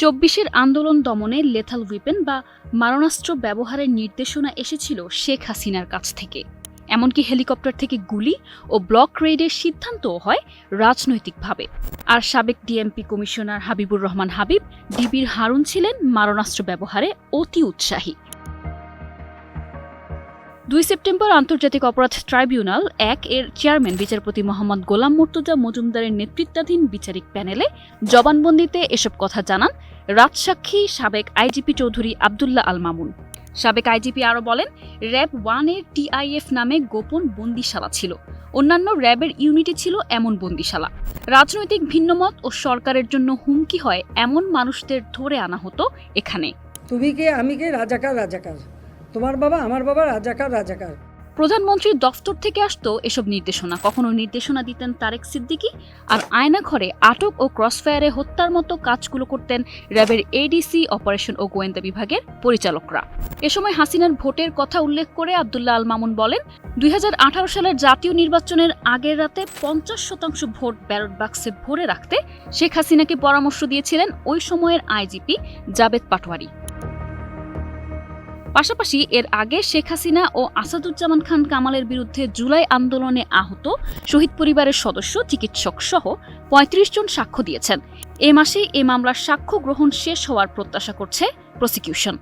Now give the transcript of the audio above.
চব্বিশের আন্দোলন দমনে লেথাল উইপেন বা মারণাস্ত্র ব্যবহারের নির্দেশনা এসেছিল শেখ হাসিনার কাছ থেকে। এমনকি হেলিকপ্টার থেকে গুলি ও ব্লক রেডের সিদ্ধান্তও হয় রাজনৈতিকভাবে। আর সাবেক ডিএমপি কমিশনার হাবিবুর রহমান হাবিব, ডিবির হারুন ছিলেন মারণাস্ত্র ব্যবহারে অতি উৎসাহী। দুই সেপ্টেম্বর আন্তর্জাতিক অপরাধ ট্রাইব্যুনাল এক এর চেয়ারম্যান বিচারপতি মোহাম্মদ গোলাম মুর্তুজা মজুমদারের নেতৃত্বাধীন বিচারিক প্যানেলে জবানবন্দিতে এসব কথা জানান রাজসাক্ষী সাবেক আইজিপি চৌধুরী আবদুল্লাহ আল মামুন। সাবেক আইজিপি আরও বলেন, র্যাব ওয়ানের টিআইএফ নামে গোপন বন্দিশালা ছিল। অন্যান্য র্যাবের ইউনিটি ছিল এমন বন্দিশালা। রাজনৈতিক ভিন্নমত ও সরকারের জন্য হুমকি হয় এমন মানুষদের ধরে আনা হতো এখানে। তুমি কে? আমি কে? রাজাকার রাজাকার। তোমার বাবা, আমার বাবা রাজাকার রাজাকার। প্রধানমন্ত্রীর দফতর থেকে আসতো এসব নির্দেশনা। কখনো নির্দেশনা দিতেন তারেক সিদ্দিকী আর আয়না ঘরে আটক ও ক্রসফায়ারে হত্যার মতো কাজগুলো করতেন র্যাবের এডিসি অপারেশন ও গোয়েন্দা বিভাগের পরিচালকরা। এ সময় হাসিনার ভোটের কথা উল্লেখ করে আবদুল্লাহ আল মামুন বলেন, দুই হাজার আঠারো সালের জাতীয় নির্বাচনের আগের রাতে পঞ্চাশ শতাংশ ভোট ব্যালট বাক্সে ভরে রাখতে শেখ হাসিনাকে পরামর্শ দিয়েছিলেন ওই সময়ের আইজিপি জাবেদ পাটোয়ারি। পাশাপাশি এর আগে শেখ হাসিনা ও আসাদুজ্জামান খান কামালের বিরুদ্ধে জুলাই আন্দোলনে আহত শহীদ পরিবারের সদস্য, চিকিৎসক সহ পঁয়ত্রিশ জন সাক্ষ্য দিয়েছেন। এ মাসে এ মামলার সাক্ষ্য গ্রহণ শেষ হওয়ার প্রত্যাশা করছে প্রসিকিউশন